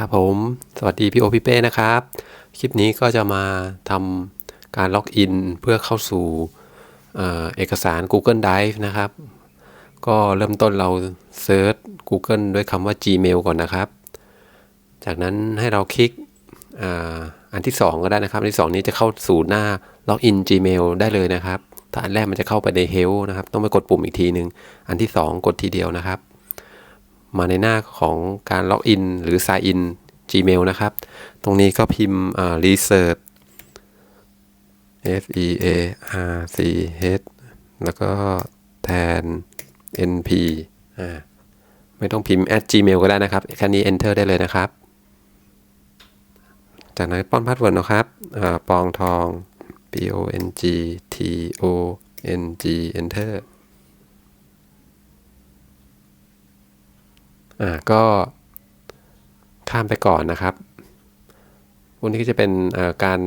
ครับผม สวัสดีพี่โอพี่เป้นะครับ คลิปนี้ก็จะมาทำการล็อกอินเพื่อเข้าสู่เอเอกสาร Google Drive นะครับ ก็เริ่มต้นเราเซิร์ช Google ด้วยคำว่า Gmail ก่อนนะครับ จากนั้นให้เราคลิกออันที่ 2 ก็ได้นะครับ อันที่ 2 นี้จะเข้าสู่หน้าล็อกอิน Gmail ได้เลยนะครับ ถ้าอันแรกมันจะเข้าไปใน Help นะครับ ต้องไปกดปุ่มอีกทีหนึ่งอันที่ 2 กดทีเดียวนะครับ มาในหน้าของการล็อกอินหรือ Sign in Gmail นะครับ ตรงนี้ก็พิมพ์ research f e a r c h แล้วก็แทน n p อ่าไม่ต้องพิมพ์ at gmail ก็ได้นะครับ แค่นี้ enter ได้เลยนะครับ จากนั้นป้อนพาสเวิร์ดนะครับอปองทอง p o n g t o n g enter อ่าก็ข้ามไปก่อนนะครับพวกนี้ก็จะเป็นการ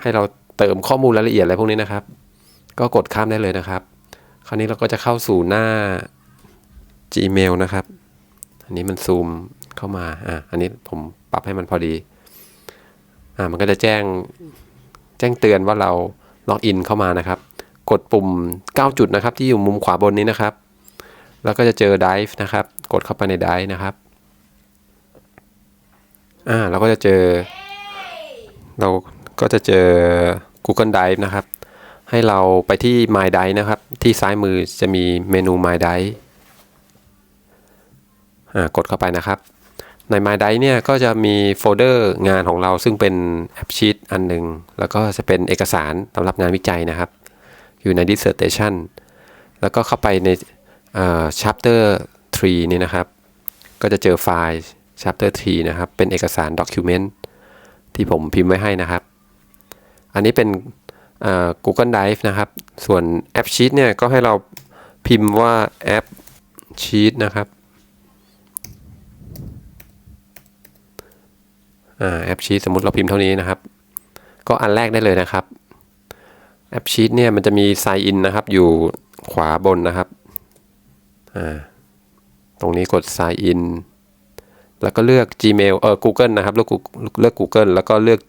ให้เราเติมข้อมูลรายละเอียดอะไรพวกนี้นะครับ ก็กดข้ามได้เลยนะครับ คราวนี้เราก็จะเข้าสู่หน้า Gmail นะครับ อันนี้มันซูมเข้ามา อ่าอันนี้ผมปรับให้มันพอดี อ่า มันก็จะแจ้ง แจ้งเตือนว่าเราล็อกอินเข้ามานะครับ กดปุ่ม 9 จุดนะครับ ที่อยู่มุมขวาบนนี้นะครับ แล้วก็จะเจอ dive นะครับ กดเข้าไปใน dive นะครับอ่าเราก็จะเจอ เราก็จะเจอ Google Drive นะครับ ให้เราไปที่ My Drive นะครับ ที่ซ้ายมือจะมีเมนู My Drive อ่ากดเข้าไปนะครับ ใน My Drive เนี่ยก็จะมีโฟลเดอร์งานของเราซึ่งเป็นแอปชีตอันหนึ่ง แล้วก็จะเป็นเอกสารสำหรับงานวิจัยนะครับ อยู่ใน dissertation แล้วก็เข้าไปใน chapter 3 นี่นะครับ ก็จะเจอไฟล์ chapter 3 นะครับ เป็นเอกสาร document ที่ผมพิมพ์ไว้ให้นะครับ อันนี้เป็น Google Drive นะครับ ส่วนแอปชีตเนี่ยก็ให้เราพิมพ์ว่าแอปชีตนะครับแอปชีตสมมติเราพิมพ์เท่านี้นะครับ ก็อันแรกได้เลยนะครับ แอปชีตเนี่ยมันจะมี sign in นะครับ อยู่ขวาบนนะครับ ตรงนี้กด sign in แล้วก็เลือก Gmail เออ Google นะครับ เลือก Google เลือก Google แล้วก็เลือก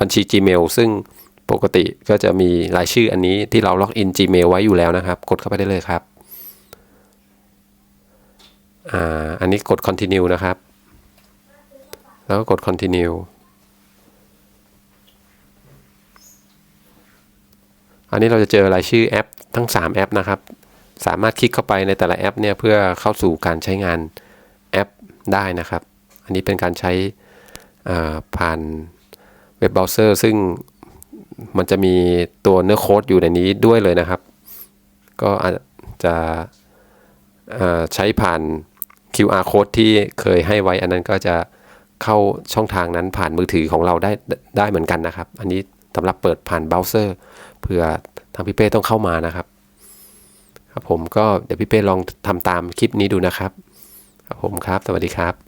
บัญชี Gmail ซึ่งปกติก็จะมีรายชื่ออันนี้ที่เราล็อกอิน Gmail ไว้อยู่แล้วนะครับ กดเข้าไปได้เลยครับ อ่า อันนี้กด continue นะครับ แล้วก็กด continue อันนี้เราจะเจอรายชื่อแอปทั้ง 3 แอปนะครับ สามารถคลิกเข้าไปในแต่ละแอปเนี่ยเพื่อเข้าสู่การใช้งานแอปได้นะครับ อันนี้เป็นการใช้อ่ผ่านเว็บเบราว์เซอร์ ซึ่งมันจะมีตัวเนื้อโค้ดอยู่ในนี้ด้วยเลยนะครับ ก็อาจจะใช้ผ่าน QR code ที่เคยให้ไว้ อันนั้นก็จะเข้าช่องทางนั้นผ่านมือถือของเราได้ได้เหมือนกันนะครับ อันนี้สำหรับเปิดผ่านเบราว์เซอร์เผื่อทางพี่เป้ต้องเข้ามานะครับ ครับผมก็เดี๋ยวพี่เป้ลองทำตามคลิปนี้ดูนะครับ ครับผมครับ สวัสดีครับ